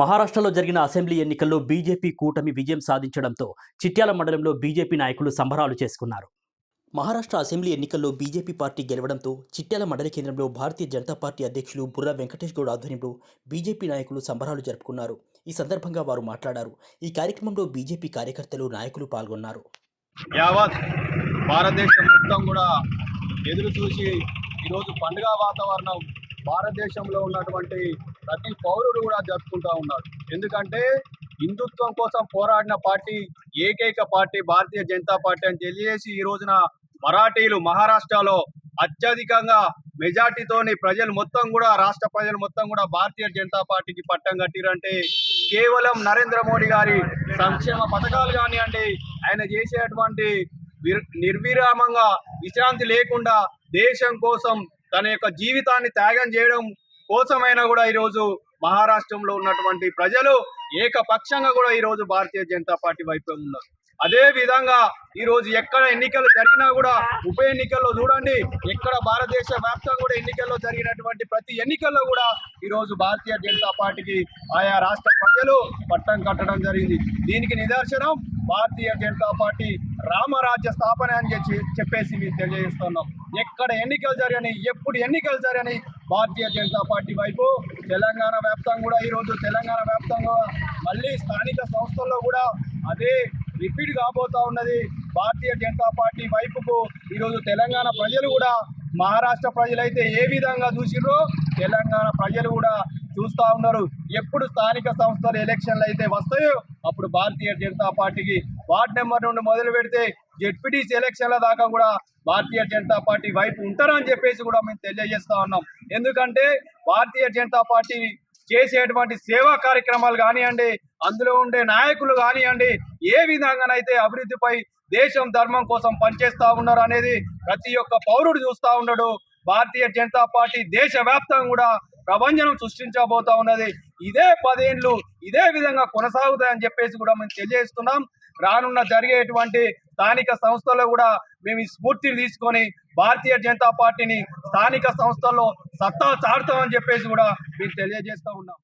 మహారాష్ట్రలో జరిగిన అసెంబ్లీ ఎన్నికల్లో బీజేపీ కూటమి విజయం సాధించడంతో చిట్యాల మండలంలో బీజేపీ నాయకులు సంబరాలు చేసుకున్నారు. మహారాష్ట్ర అసెంబ్లీ ఎన్నికల్లో బీజేపీ పార్టీ గెలవడంతో చిట్యాల మండల కేంద్రంలో భారతీయ జనతా పార్టీ అధ్యక్షులు బుర్రా వెంకటేష్ గౌడ్ ఆధ్వర్యంలో బీజేపీ నాయకులు సంబరాలు జరుపుకున్నారు. ఈ సందర్భంగా వారు మాట్లాడారు. ఈ కార్యక్రమంలో బీజేపీ కార్యకర్తలు నాయకులు పాల్గొన్నారు. యావత్ భారతదేశం మొత్తం కూడా ఎదురు చూసి ఈరోజు పండుగ వాతావరణం భారతదేశంలో ఉన్నటువంటి ప్రతి పౌరుడు కూడా జరుపుకుంటూ ఉన్నారు ఎందుకంటే హిందుత్వం కోసం పోరాడిన పార్టీ ఏకైక పార్టీ భారతీయ జనతా పార్టీ అని తెలియజేసి ఈ రోజున మరాఠీలు మహారాష్ట్రలో అత్యధికంగా మెజార్టీతోని ప్రజలు మొత్తం కూడా రాష్ట్ర ప్రజలు మొత్తం కూడా భారతీయ జనతా పార్టీకి పట్టం కట్టిరంటే కేవలం నరేంద్ర మోడీ గారి సంక్షేమ పథకాలు కానివ్వండి ఆయన చేసేటువంటి నిర్విరామంగా విశ్రాంతి లేకుండా దేశం కోసం తన యొక్క జీవితాన్ని త్యాగం చేయడం కోసమైనా కూడా ఈరోజు మహారాష్ట్రంలో ఉన్నటువంటి ప్రజలు ఏకపక్షంగా కూడా ఈరోజు భారతీయ జనతా పార్టీ వైపు ఉన్నారు. అదే విధంగా ఈ రోజు ఎక్కడ ఎన్నికలు జరిగినా కూడా ఉప ఎన్నికల్లో చూడండి ఎక్కడ భారతదేశ వ్యాప్తంగా కూడా ఎన్నికల్లో జరిగినటువంటి ప్రతి ఎన్నికల్లో కూడా ఈ రోజు భారతీయ జనతా పార్టీకి ఆయా రాష్ట్ర ప్రజలు పట్టం కట్టడం జరిగింది. దీనికి నిదర్శనం భారతీయ జనతా పార్టీ రామరాజ్య స్థాపన అని చెప్పేసి మేము తెలియజేస్తున్నాం. ఎక్కడ ఎన్నికలు జరిగాయి ఎప్పుడు ఎన్నికలు జరిగాయి భారతీయ జనతా పార్టీ వైపు తెలంగాణ వ్యాప్తంగా కూడా ఈరోజు తెలంగాణ వ్యాప్తంగా మళ్ళీ స్థానిక సంస్థల్లో కూడా అదే రిపీట్ కాబోతా ఉన్నది. భారతీయ జనతా పార్టీ వైపుకు ఈరోజు తెలంగాణ ప్రజలు కూడా మహారాష్ట్ర ప్రజలైతే ఏ విధంగా చూసిర్రో తెలంగాణ ప్రజలు కూడా చూస్తూ ఉన్నారు. ఎప్పుడు స్థానిక సంస్థల ఎలక్షన్లు అయితే వస్తాయో అప్పుడు భారతీయ జనతా పార్టీకి వార్డ్ నెంబర్ నుండి మొదలు పెడితే జెడ్పీటీసీ ఎలక్షన్ల దాకా కూడా భారతీయ జనతా పార్టీ వైపు ఉంటారని చెప్పేసి కూడా మేము తెలియజేస్తా ఉన్నాం. ఎందుకంటే భారతీయ జనతా పార్టీ చేసేటువంటి సేవా కార్యక్రమాలు కానివ్వండి అందులో ఉండే నాయకులు కానివ్వండి ఏ విధంగానైతే అభివృద్ధిపై దేశం ధర్మం కోసం పనిచేస్తూ ఉన్నారు అనేది ప్రతి ఒక్క పౌరుడు చూస్తా ఉన్నాడు. భారతీయ జనతా పార్టీ దేశవ్యాప్తంగా కూడా ప్రభంజనం సృష్టించబోతా ఉన్నది. ఇదే పదేండ్లు ఇదే విధంగా కొనసాగుతాయని చెప్పేసి కూడా మేము తెలియజేస్తున్నాం. రానున్న జరిగేటువంటి స్థానిక సంస్థల్లో కూడా మేము ఈ స్ఫూర్తిని తీసుకొని భారతీయ జనతా పార్టీని స్థానిక సంస్థల్లో సత్తా చాటుతామని చెప్పేసి కూడా మేము తెలియజేస్తా ఉన్నాం.